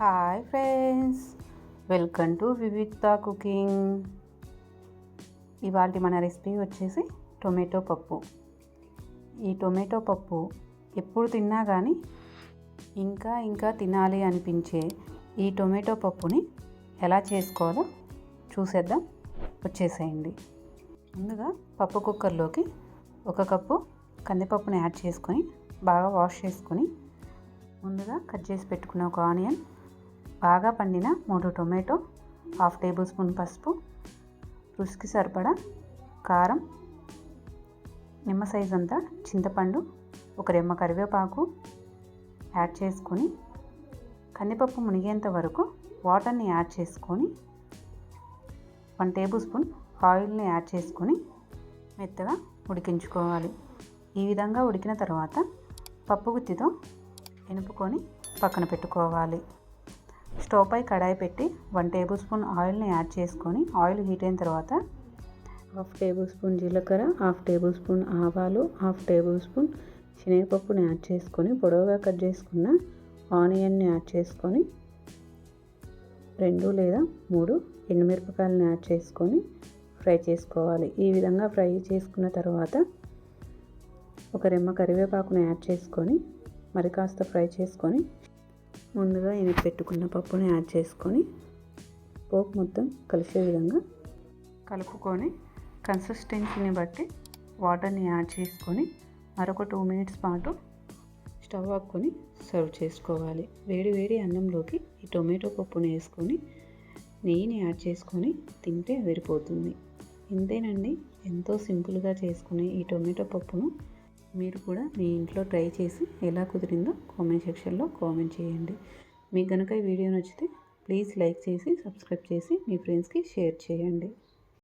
Hi friends welcome to Vivikta cooking. ఇవాళ మన recipe వచ్చేసి టొమాటో పప్పు. ఈ టొమాటో పప్పు ఎప్పుడు తిన్నా కానీ ఇంకా ఇంకా తినాలి అనిపించే ఈ టొమాటో పప్పుని ఎలా చేసుకోవాలో చూసేద్దాం. వచ్చేసేయండి. ముందుగా పప్పు కుక్కర్లోకి ఒక కప్పు కందిపప్పుని యాడ్ చేసుకొని బాగా వాష్ చేసుకొని ముందుగా కట్ చేసి పెట్టుకున్న ఒక ఆనియన్ బాగా పండిన మూడు టొమాటో హాఫ్ టేబుల్ స్పూన్ పసుపు రుచికి సరిపడా కారం నిమ్మ సైజ్ అంతా చింతపండు ఒక రెమ్మ కరివేపాకు యాడ్ చేసుకొని కందిపప్పు మునిగేంత వరకు వాటర్ని యాడ్ చేసుకొని వన్ టేబుల్ స్పూన్ ఆయిల్ని యాడ్ చేసుకొని మెత్తగా ఉడికించుకోవాలి. ఈ విధంగా ఉడికిన తర్వాత పప్పు గుత్తితో ఎనుపుకొని పక్కన పెట్టుకోవాలి. స్టవ్ పై కడాయి పెట్టి వన్ టేబుల్ స్పూన్ ఆయిల్ని యాడ్ చేసుకొని ఆయిల్ హీట్ అయిన తర్వాత హాఫ్ టేబుల్ స్పూన్ జీలకర్ర హాఫ్ టేబుల్ స్పూన్ ఆవాలు హాఫ్ టేబుల్ స్పూన్ శనగపప్పుని యాడ్ చేసుకొని పొడవుగా కట్ చేసుకున్న ఆనియన్ని యాడ్ చేసుకొని రెండు లేదా మూడు ఎండుమిరపకాయలను యాడ్ చేసుకొని ఫ్రై చేసుకోవాలి. ఈ విధంగా ఫ్రై చేసుకున్న తర్వాత ఒక రెమ్మ కరివేపాకును యాడ్ చేసుకొని మరి కాస్త ఫ్రై చేసుకొని ముందుగా ఇవి పెట్టుకున్న పప్పుని యాడ్ చేసుకొని పోపు మొత్తం కలిసే విధంగా కలుపుకొని కన్సిస్టెన్సీని బట్టి వాటర్ని యాడ్ చేసుకొని మరొక టూ మినిట్స్ పాటు స్టవ్ ఆపుకొని సర్వ్ చేసుకోవాలి. వేడి వేడి అన్నంలోకి ఈ టొమాటో పప్పుని వేసుకొని నెయ్యిని యాడ్ చేసుకొని తింటే విరిపోతుంది ఇంతేనండి. ఎంతో సింపుల్గా చేసుకునే ఈ టొమాటో పప్పును మీరు కూడా మీ ఇంట్లో ట్రై చేసి ఎలా కుదిరిందో కామెంట్ సెక్షన్లో కామెంట్ చేయండి. మీకు కనుక ఈ వీడియో నచ్చితే ప్లీజ్ లైక్ చేసి సబ్స్క్రైబ్ చేసి మీ ఫ్రెండ్స్కి షేర్ చేయండి.